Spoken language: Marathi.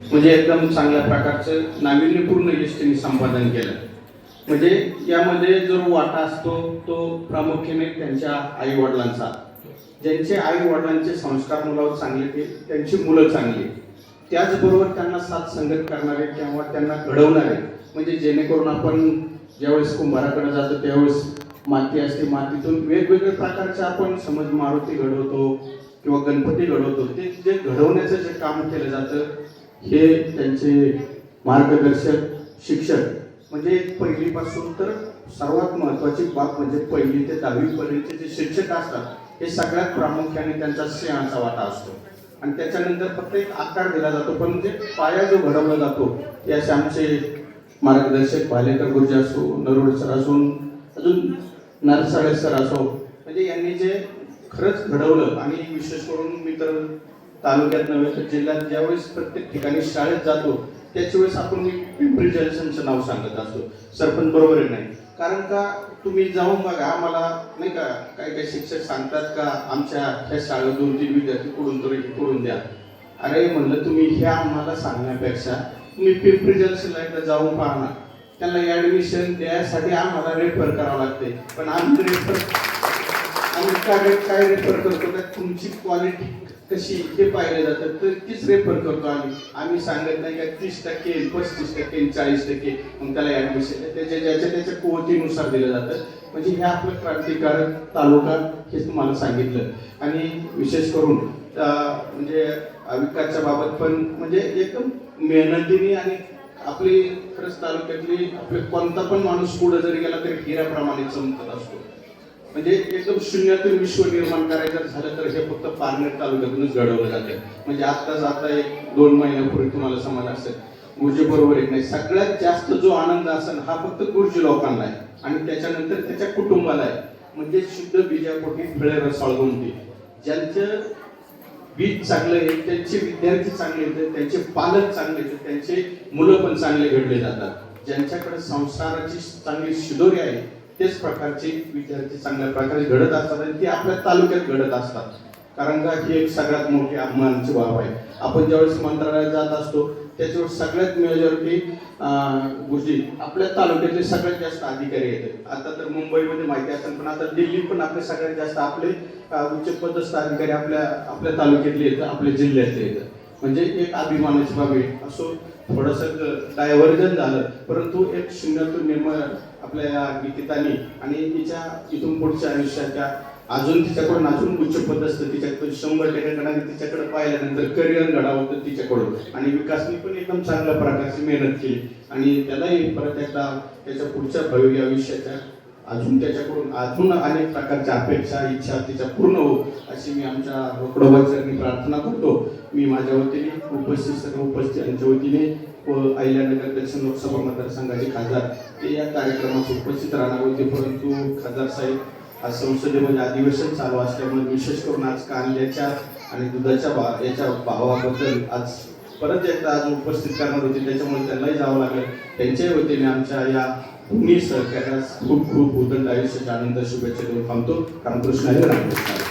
म्हणजे एकदम चांगल्या प्रकारचं नाविन्यपूर्ण यश त्यांनी संपादन केलं. म्हणजे यामध्ये जो वाटा असतो तो प्रामुख्याने त्यांच्या आई वडिलांचा ज्यांचे आई वडिलांचे संस्कार मुलावर चांगले ते त्यांची मुलं चांगली त्याचबरोबर त्यांना साथ संगत करणारे किंवा त्यांना घडवणारे म्हणजे जेणेकरून आपण ज्यावेळेस कुंभाराकडे जातो त्यावेळेस माती असते मातीतून वेगवेगळ्या प्रकारचे आपण समज मारुती घडवतो किंवा गणपती घडवतो. ते जे घडवण्याचं जे काम केलं जातं हे त्यांचे मार्गदर्शक शिक्षक. म्हणजे पहिलीपासून तर सर्वात महत्वाची बाब म्हणजे पहिली ते दहावीपर्यंतचे जे शिक्षक असतात हे सगळ्यात प्रामुख्याने त्यांचा सिंहाचा वाटा असतो. आणि त्याच्यानंतर फक्त एक आकार दिला जातो पण म्हणजे पाया जो घडवला जातो हे असे आमचे मार्गदर्शक भालेकर गुरुजी असो नरोड सर असून अजून नरसाळे सर असो म्हणजे यांनी जे खरंच घडवलं आणि विशेष करून मी तर तालुक्यात नव्हे तर जिल्ह्यात ज्यावेळेस प्रत्येक ठिकाणी शाळेत जातो त्याच वेळेस आपण मी पिंपरी जलसनचं नाव सांगत असतो. सरपंच बरोबर आहे नाही? कारण का तुम्ही जाऊन बघा आम्हाला नाही का काही काही शिक्षक सांगतात का आमच्या ह्या शाळेत दोन तीन विद्यार्थी कुठून तरी करून द्या. अरे म्हणलं तुम्ही हे आम्हाला सांगण्यापेक्षा तुम्ही पिंपरी जलसनला एकदा जाऊन पाहणार. त्यांना ऍडमिशन द्यायसाठी आम्हाला रेफर करावं लागते. पण आम्ही रेफर आम्ही काय काय रेफर करतो? का तुमची क्वालिटी कशी ते पाहिलं जातं तर तीच रेफर करतो आम्ही. आम्ही सांगत नाही का तीस टक्के पस्तीस टक्के चाळीस टक्के मग त्याला ऍडमिशन त्याच्या ज्याच्या त्याच्या कोवतीनुसार दिलं जातं. म्हणजे हे आपलं क्रांतिकारक तालुका हे तुम्हाला सांगितलं. आणि विशेष करून म्हणजे विकासच्या बाबत पण म्हणजे एकदम मेहनतीने आणि आपली खरंच तालुक्यातली आपले कोणता पण माणूस पुढे जरी गेला तरी हिऱ्याप्रमाणे चमकत असतो. म्हणजे एकदम शून्यातून विश्व निर्माण करायचं झालं तर हे फक्त पारनेर तालुक्यातूनच घडवलं जातं. म्हणजे आत्ताच आता एक दोन महिन्यापूर्वी तुम्हाला समज असेल. गुरुजी बरोबर येत नाही सगळ्यात जास्त जो आनंद असेल हा फक्त गुरुजी लोकांना आहे. आणि त्याच्यानंतर त्याच्या कुटुंबाला आहे. म्हणजे शुद्ध बीजापोटी फळे रसाळ ज्यांचं बीज चांगलं आहे त्यांचे विद्यार्थी चांगले आहेत त्यांचे पालक चांगले येतात त्यांचे मुलं पण चांगले घडले जातात. ज्यांच्याकडे संसाराची चांगली शिदोरी आहे तेच प्रकारचे विद्यार्थी चांगल्या प्रकारे घडत असतात आणि ते आपल्या तालुक्यात घडत असतात. कारण का? ही एक सगळ्यात मोठी अभिमानाची बाब आहे. आपण ज्यावेळेस मंत्रालयात जात असतो त्याच्यावर सगळ्यात मेजॉरिटी गोष्टी आपल्या तालुक्यातले सगळ्यात जास्त अधिकारी येतात. आता तर मुंबईमध्ये माहिती असेल पण आता दिल्ली पण आपले सगळ्यात जास्त आपले उच्च पदस्थ अधिकारी आपल्या आपल्या तालुक्यातले येतात आपल्या जिल्ह्यातले येतात. म्हणजे एक अभिमानाची बाब आहे. असो थोडस डायव्हर्जन झालं परंतु एक शून्यातून निर्माण आपल्या या निकिताने आणि तिच्या इथून पुढच्या आयुष्याच्या अजून तिच्याकडून अजून उच्च असतं तिच्याकडून शंभर टक्के गणाने तिच्याकडे पाहिल्यानंतर करिअर घडावं होतं तिच्याकडून. आणि विकासने पण एकदम चांगल्या प्रकारची मेहनत केली. आणि त्यालाही परत एकदा त्याच्या पुढच्या भव्य आयुष्याच्या अजून त्याच्याकडून अजून अनेक प्रकारच्या अपेक्षा इच्छा तिच्या पूर्ण हो अशी मी आमच्या रोकडोबाचरणी प्रार्थना करतो. मी माझ्या वतीने उपस्थित सर्व उपस्थितांच्या वतीने व अहिल्यानगर दक्षिण लोकसभा मतदारसंघाचे खासदार ते या कार्यक्रमात उपस्थित राहणार होते. परंतु खासदार साहेब आज संसदेमध्ये म्हणजे अधिवेशन चालू असल्यामुळे विशेष करून आज कांद्याच्या आणि दुधाच्या भा याच्या भावाबद्दल आज परत एकदा आज उपस्थित करणार होते. त्याच्यामुळे त्यांनाही जावं लागलं. त्यांच्याही वतीने आमच्या या दोन्ही सहकार्यास खूप खूप उदंड आयुष्याच्या आनंद शुभेच्छा देऊन थांबतो. रामकृष्ण हरी रामकृष्ण